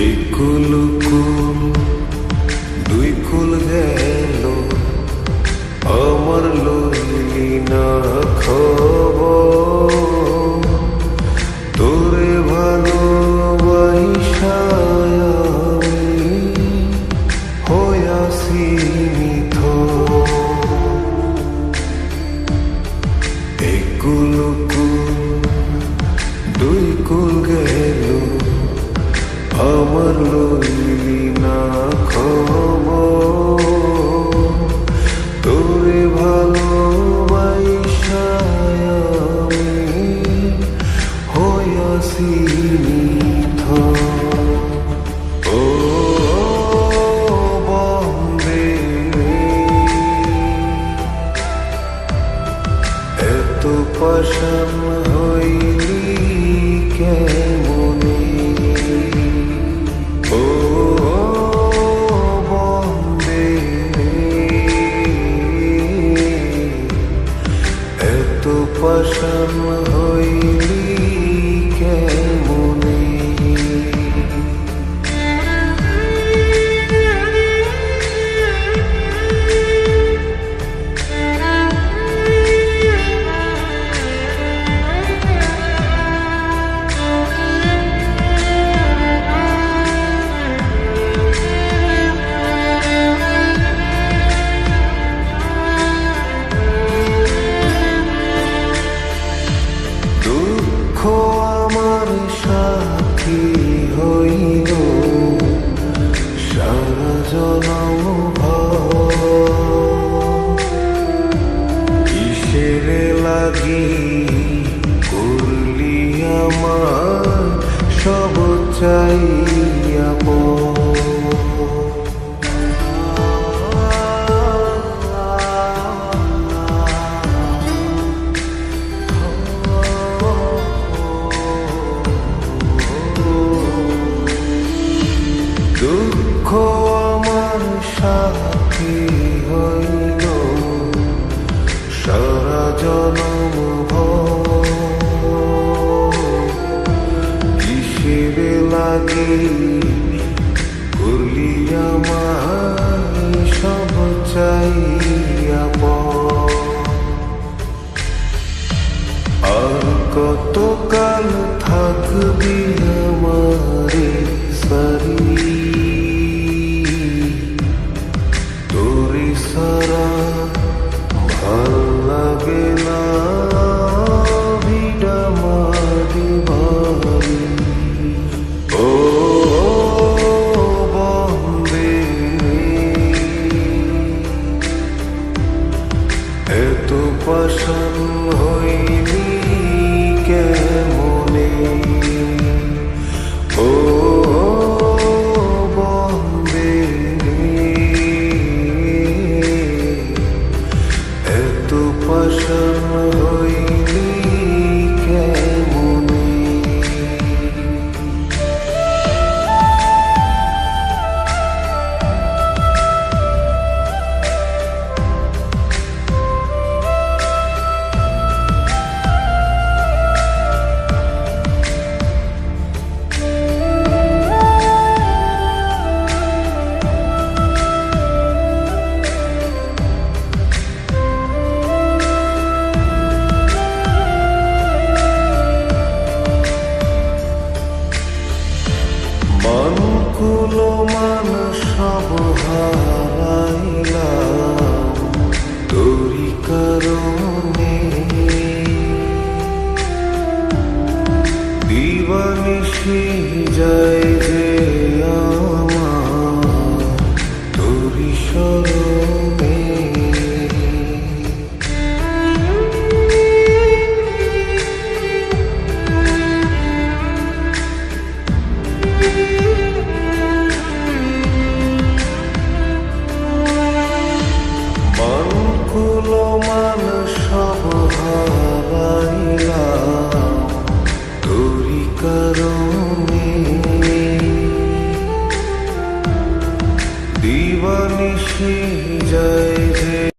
একুল কুল দুই কুল গেল আমার লইলি না আমার লইলি না খবর তোরে ভালোবাসায় আমি হইয়াছি পাশান হইলি কেমনে আমার সাথী হইল। সারা জনম কিসের লাগি করলি আমার সব চাইয়া চাইয়া আর কতকাল থাকবি আমারে? you. কুলো মান সব হারাইলাম। তোরি কারণে দিবানিশি যায়